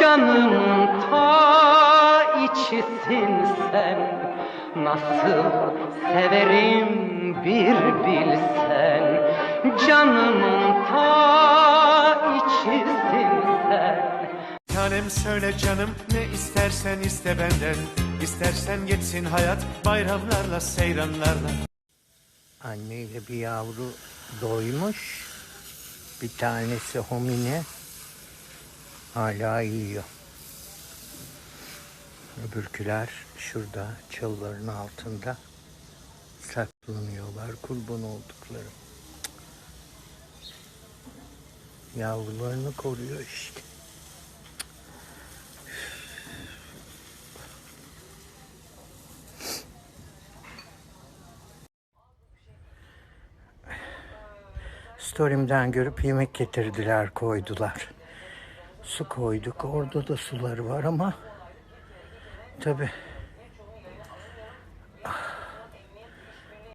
Canımın ta içisin sen. Nasıl severim bir bilsen. Canımın ta içisin sen. Tanem söyle canım ne istersen iste benden. İstersen geçsin hayat bayramlarla seyranlarla. Anneyle bir yavru doymuş. Bir tanesi homine hala yiyor. Öbürküler şurada çalıların altında saklanıyorlar kurban oldukları. Yavrularını koruyor işte. Story'imden görüp yemek getirdiler koydular. Su koyduk. Orada da suları var ama tabi